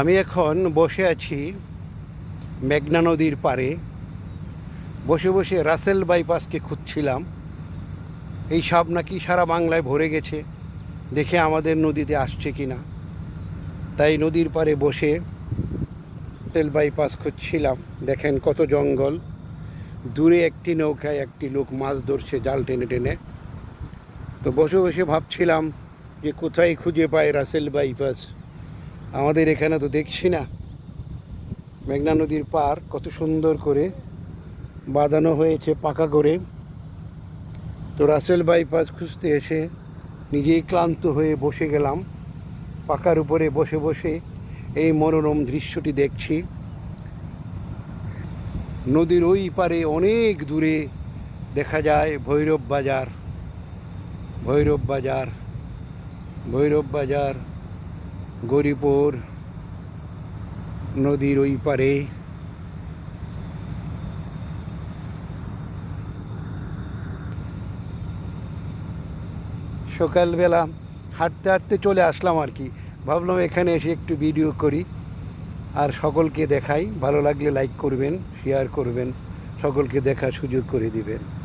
আমি এখন বসে আছি মেঘনা নদীর পাড়ে। বসে বসে রাসেল বাইপাসকে খুঁজছিলাম। এই সাপ নাকি সারা বাংলায় ভরে গেছে। দেখে আমাদের নদীতে আসছে কি না তাই নদীর পাড়ে বসে তেল বাইপাস খুঁজছিলাম। দেখেন কত জঙ্গল। দূরে একটি নৌকায় একটি লোক মাছ ধরছে জাল টেনে টেনে। তো বসে বসে ভাবছিলাম যে কোথায় খুঁজে পায় রাসেল বাইপাস? আমাদের এখানে তো দেখছি না। মেঘনা নদীর পার কত সুন্দর করে বাঁধানো হয়েছে পাকা করে। তো রাসেল বাইপাস খুঁজতে এসে নিজেই ক্লান্ত হয়ে বসে গেলাম। পাকার উপরে বসে বসে এই মনোরম দৃশ্যটি দেখছি। নদীর ওই পারে অনেক দূরে দেখা যায় ভৈরব বাজার। ভৈরব বাজার ভৈরব বাজার। গরিপুর নদীর ওই পারে। সকালবেলা হাঁটতে হাঁটতে চলে আসলাম আর কি। ভাবলাম এখানে এসে একটু ভিডিও করি আর সকলকে দেখাই। ভালো লাগলে লাইক করবেন শেয়ার করবেন, সকলকে দেখার সুযোগ করে দিবেন।